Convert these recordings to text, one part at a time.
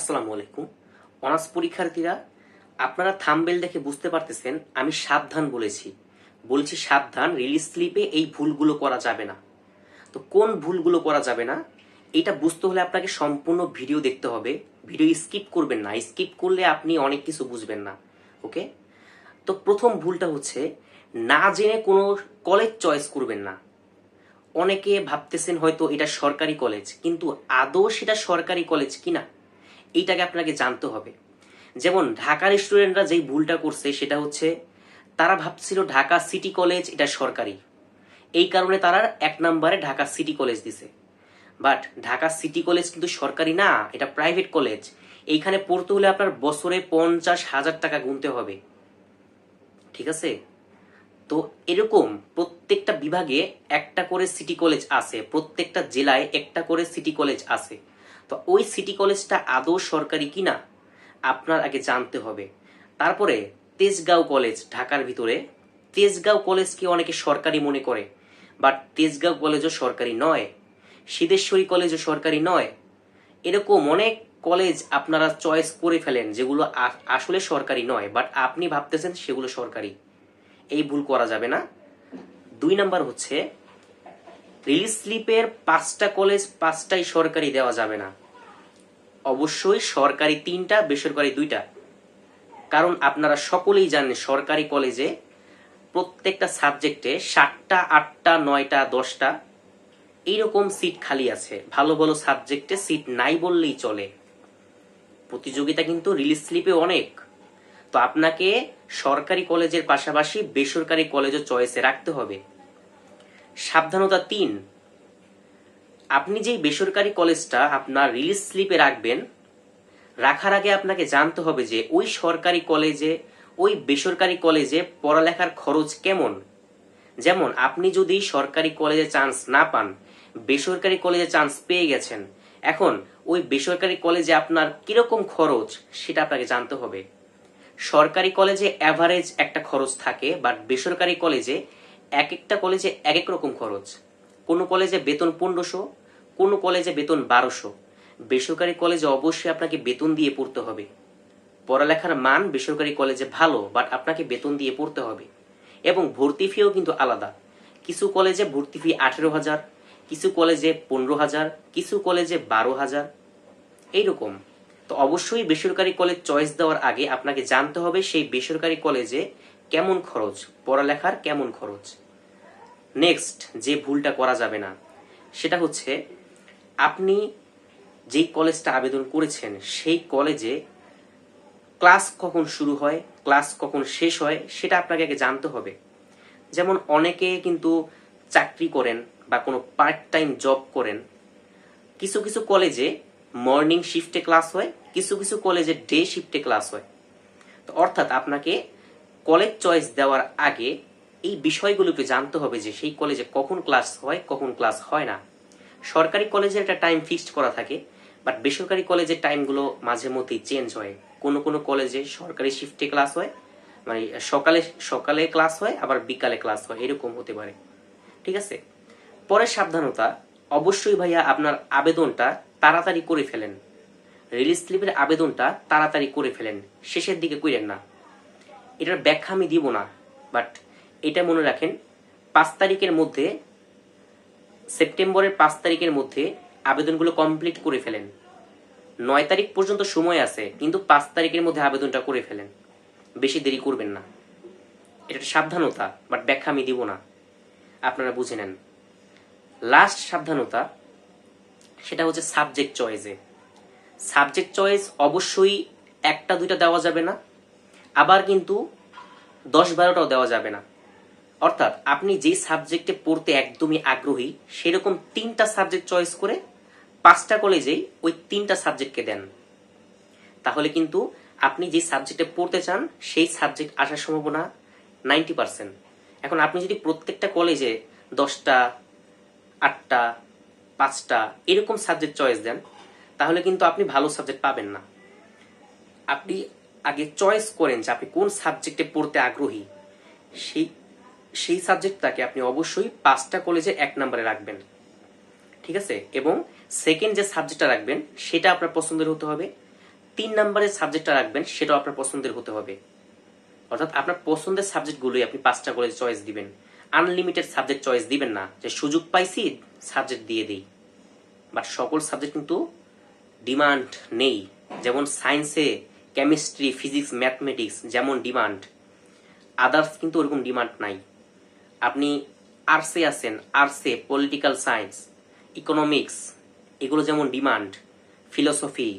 আসসালামু আলাইকুম। অনার্স পরীক্ষার্থীরা, আপনারা থাম্বেল দেখে বুঝতে পারতেছেন, আমি সাবধান বলেছি। বলছি সাবধান রিলিজ স্লিপে এই ভুলগুলো করা যাবে না। তো কোন ভুলগুলো করা যাবে না, এটা বুঝতে হলে আপনাকে সম্পূর্ণ ভিডিও দেখতে হবে। ভিডিও স্কিপ করবেন না স্কিপ করলে আপনি অনেক কিছু বুঝবেন না ওকে তো প্রথম ভুলটা হচ্ছে, না জেনে কোনো কলেজ চয়েস করবেন না। অনেকে ভাবতেছেন হয়তো এটা সরকারি কলেজ কিন্তু আদৌ সেটা সরকারি কলেজ কিনা? এইটাকে আপনাকে জানতে হবে। যেমন ঢাকার স্টুডেন্টরা যেই ভুলটা করছে সেটা হচ্ছে, তারা ভাবছিল ঢাকা সিটি কলেজ এটা সরকারি। এই কারণে তারা এক নম্বরে ঢাকা সিটি কলেজ দিছে। বাট ঢাকা সিটি কলেজ কিন্তু সরকারি না, এটা প্রাইভেট কলেজ এইখানে পড়তে হলে আপনার বছরে পঞ্চাশ হাজার টাকা গুনতে হবে। ঠিক আছে? তো এরকম প্রত্যেকটা বিভাগে একটা করে সিটি কলেজ আছে, প্রত্যেকটা জেলায় একটা করে সিটি কলেজ আছে। তো ওই সিটি কলেজটা আদৌ সরকারি কিনা, আপনার আগে জানতে হবে। তারপরে তেজগাঁও কলেজ, ঢাকার ভিতরে। তেজগাঁও কলেজকে অনেকে সরকারি মনে করে, বাট তেজগাঁও কলেজও সরকারি নয়, সিদ্ধেশ্বরী কলেজও সরকারি নয়। এরকম অনেক কলেজ আপনারা চয়েস করে ফেলেন যেগুলো আসলে সরকারি নয়, বাট আপনি ভাবতেছেন সেগুলো সরকারি। এই ভুল করা যাবে না। দুই নাম্বার হচ্ছে রিলিজ স্লিপের পাঁচটা কলেজ পাঁচটাই সরকারি দেওয়া যাবে না। অবশ্যই সরকারি তিনটা, বেসরকারি দুইটা। কারণ আপনারা সকলেই জানেন সরকারি কলেজে প্রত্যেকটা সাবজেক্টে সাতটা, আটটা, নয়টা, দশটা এইরকম সিট খালি আছে। ভালো ভালো সাবজেক্টে সিট নাই বললেই চলে। প্রতিযোগিতা কিন্তু রিলিজ স্লিপে অনেক। তো আপনাকে সরকারি কলেজের পাশাপাশি বেসরকারি কলেজও চয়েসে রাখতে হবে। সাবধানতা তিন। আপনি যেই বেসরকারি কলেজটা আপনার রিলিজ স্লিপে রাখবেন, রাখার আগে আপনাকে জানতে হবে যে ওই সরকারি কলেজে, ওই বেসরকারি কলেজে পড়ালেখার খরচ কেমন। যেমন আপনি যদি সরকারি কলেজে চান্স না পান, বেসরকারি কলেজে চান্স পেয়ে গেছেন, এখন ওই বেসরকারি কলেজে আপনার কীরকম খরচ সেটা আপনাকে জানতে হবে। সরকারি কলেজে অ্যাভারেজ একটা খরচ থাকে বাট বেসরকারি কলেজে এক একটা কলেজে এক এক রকম খরচ। কোনো কলেজে বেতন পনেরোশো, কোনো কলেজে বেতন বারোশো। বেসরকারি কলেজে অবশ্যই আপনাকে বেতন দিয়ে পড়তে হবে। পড়ালেখার মান বেসরকারি কলেজে ভালো বাট আপনাকে বেতন দিয়ে পড়তে হবে। এবং ভর্তি ফিও কিন্তু আলাদা। কিছু কলেজে ভর্তি ফি আঠেরো হাজার, কিছু কলেজে পনেরো হাজার, কিছু কলেজে বারো হাজার। এইরকম। তো অবশ্যই বেসরকারি কলেজ চয়েস দেওয়ার আগে আপনাকে জানতে হবে সেই বেসরকারি কলেজে কেমন খরচ? পড়ালেখার কেমন খরচ? নেক্সট যে ভুলটা করা যাবে না, সেটা হচ্ছে আপনি যেই কলেজটা আবেদন করেছেন, সেই কলেজে ক্লাস কখন শুরু হয়, ক্লাস কখন শেষ হয়, সেটা আপনাকে আগে জানতে হবে। যেমন অনেকে কিন্তু চাকরি করেন বা কোনো পার্ট টাইম জব করেন, কিছু কিছু কলেজে মর্নিং শিফটে ক্লাস হয়, কিছু কিছু কলেজে ডে শিফটে ক্লাস হয়। তো অর্থাৎ আপনাকে কলেজ চয়েস দেওয়ার আগে এই বিষয়গুলোকে জানতে হবে যে সেই কলেজে কখন ক্লাস হয়, কখন ক্লাস হয় না। সরকারি কলেজে একটা টাইম ফিক্সড করা থাকে বাট বেসরকারি কলেজের টাইমগুলো মাঝে মধ্যেই চেঞ্জ হয়। কোনো কোনো কলেজে সরকারি শিফটে ক্লাস হয় মানে সকালে সকালে ক্লাস হয়, আবার বিকালে ক্লাস হয়, এরকম হতে পারে। ঠিক আছে? পরের সাবধানতা, অবশ্যই ভাইয়া আপনার আবেদনটা তাড়াতাড়ি করে ফেলেন। রিলিজ স্লিপের আবেদনটা তাড়াতাড়ি করে ফেলেন। শেষের দিকে কইরেন না। এটার ব্যাখ্যা আমি দিব না বাট এটা মনে রাখেন, পাঁচ তারিখের মধ্যে, সেপ্টেম্বরের পাঁচ তারিখের মধ্যে আবেদনগুলো কমপ্লিট করে ফেলেন। নয় তারিখ পর্যন্ত সময় আছে, কিন্তু পাঁচ তারিখের মধ্যে আবেদনটা করে ফেলেন। বেশি দেরি করবেন না। এটা সাবধানতা বাট ব্যাখ্যা আমি দিব না। আপনারা বুঝে নেন। লাস্ট সাবধানতা, সেটা হচ্ছে সাবজেক্ট চয়েসে সাবজেক্ট চয়েস অবশ্যই একটা দুইটা দেওয়া যাবে না। আবার কিন্তু দশ বারোটাও দেওয়া যাবে না। অর্থাৎ আপনি যে সাবজেক্টে পড়তে একদমই আগ্রহী, সেরকম তিনটা সাবজেক্ট চয়েস করে পাঁচটা কলেজেই ওই তিনটা সাবজেক্টকে দেন। তাহলে কিন্তু আপনি যে সাবজেক্টে পড়তে চান, সেই সাবজেক্ট আসার সম্ভাবনা নাইনটি পার্সেন্ট। এখন আপনি যদি প্রত্যেকটা কলেজে দশটা, আটটা, পাঁচটা এরকম সাবজেক্ট চয়েস দেন, তাহলে কিন্তু আপনি ভালো সাবজেক্ট পাবেন না। আপনি আগে চয়েস করেন যে আপনি কোন সাবজেক্টে পড়তে আগ্রহী। সেই সেই সাবজেক্টটাকে আপনি অবশ্যই পাঁচটা কলেজে এক নম্বরে রাখবেন। ঠিক আছে? এবং সেকেন্ড যে সাবজেক্টটা রাখবেন, সেটা আপনার পছন্দের হতে হবে। তিন নম্বরের সাবজেক্টটা রাখবেন, সেটাও আপনার পছন্দের হতে হবে। অর্থাৎ আপনার পছন্দের সাবজেক্টগুলোই আপনি পাঁচটা করে চয়েস দিবেন। আনলিমিটেড সাবজেক্ট চয়েস দিবেন না। যে সুযোগ পাইছি সাবজেক্ট দিয়ে দিই। বাট সকল সাবজেক্ট কিন্তু ডিমান্ড নেই। যেমন সায়েন্সে কেমিস্ট্রি ফিজিক্স ম্যাথমেটিক্স যেমন ডিমান্ড আদার্স কিন্তু ওরকম ডিমান্ড নাই। আপনি আর্টসে আছেন আর্টসে পলিটিক্যাল সায়েন্স ইকোনমিক্স এগুলো যেমন ডিমান্ড ফিলোসফি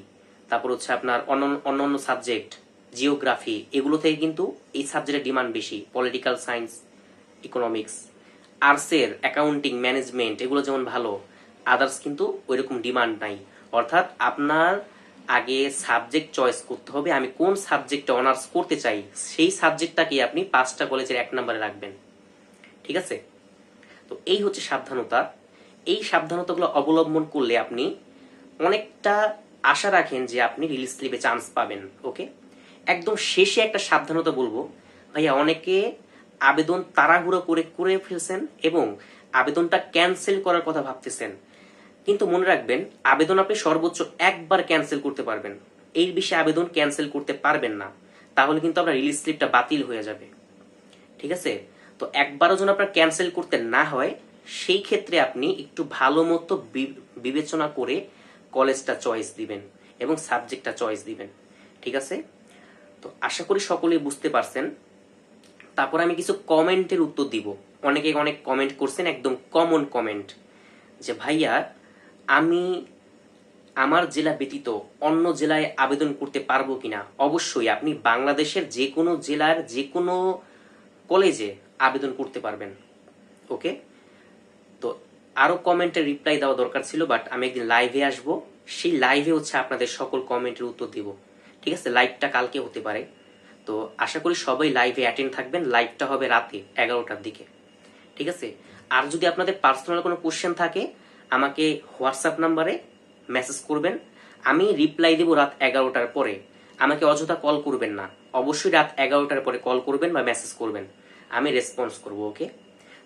তারপর হচ্ছে আপনার অন্য অন্য সাবজেক্ট জিওগ্রাফি এগুলো থেকে কিন্তু এই সাবজেক্টের ডিমান্ড বেশি পলিটিক্যাল সায়েন্স ইকোনমিক্স আর্টসের অ্যাকাউন্টিং ম্যানেজমেন্ট এগুলো যেমন ভালো আদার্স কিন্তু ওইরকম ডিমান্ড নাই। অর্থাৎ আপনার আগে সাবজেক্ট চয়েস করতে হবে, আমি কোন সাবজেক্টে অনার্স করতে চাই, সেই সাবজেক্টটাকে আপনি পাঁচটা কলেজের এক নম্বরে রাখবেন। ঠিক আছে? তো এই হচ্ছে সাবধানতা। এই সাবধানতাগুলো অবলম্বন করলে আপনি অনেকটা আশা রাখেন যে আপনি রিলিজ স্লিপে চান্স পাবেন ওকে একদম শেষে একটা সাবধানতা বলব, ভাইয়া অনেকে আবেদন তাড়াহুড়ো করে করে ফেলছেন এবং আবেদনটা ক্যান্সেল করার কথা ভাবতেছেন। কিন্তু মনে রাখবেন, আবেদন আপনি সর্বোচ্চ একবার ক্যান্সেল করতে পারবেন। এই বিষয়ে আবেদন ক্যান্সেল করতে পারবেন না। তাহলে কিন্তু আপনার রিলিজ স্লিপটা বাতিল হয়ে যাবে। ঠিক আছে? তো একবারও যেন আপনার ক্যান্সেল করতে না হয়, সেই ক্ষেত্রে আপনি একটু ভালো মতো বিবেচনা করে কলেজটা চয়েস দিবেন এবং সাবজেক্টটা চয়েস দিবেন। ঠিক আছে? তো আশা করি সকলেই বুঝতে পারছেন। তারপর আমি কিছু কমেন্টের উত্তর দিব। অনেকে অনেক কমেন্ট করছেন, একদম কমন কমেন্ট যে ভাইয়া আমি আমার জেলা ব্যতীত অন্য জেলায় আবেদন করতে পারব কিনা? অবশ্যই আপনি বাংলাদেশের যে কোনো জেলার যে কোনো কলেজে আবেদন করতে পারবেন। ওকে? তো আরও কমেন্টের রিপ্লাই দেওয়া দরকার ছিল বাট আমি একদিন লাইভে আসব। সেই লাইভে হচ্ছে আপনাদের সকল কমেন্টের উত্তর দিব। ঠিক আছে? লাইভটা কালকে হতে পারে। তো আশা করি সবাই লাইভে অ্যাটেন্ড থাকবেন। লাইভটা হবে রাতে, এগারোটার দিকে। ঠিক আছে? আর যদি আপনাদের পার্সোনাল কোনো কোশ্চেন থাকে আমাকে হোয়াটসঅ্যাপ নাম্বারে মেসেজ করবেন। আমি রিপ্লাই দেব রাত এগারোটার পরে। আমাকে অযথা কল করবেন না। অবশ্যই রাত এগারোটার পরে কল করবেন বা মেসেজ করবেন। আমি রেসপন্স করব, ওকে?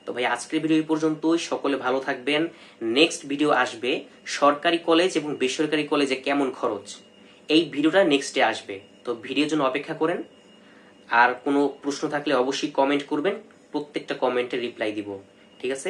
তো ভাই, আজকের ভিডিও এই পর্যন্তই। সকলে ভালো থাকবেন। নেক্সট ভিডিও আসবে সরকারি কলেজ এবং বেসরকারি কলেজে কেমন খরচ? এই ভিডিওটা নেক্সটে আসবে। তো ভিডিওর জন্য অপেক্ষা করেন। আর কোনো প্রশ্ন থাকলে অবশ্যই কমেন্ট করবেন। প্রত্যেকটা কমেন্টে রিপ্লাই দিব। ঠিক আছে?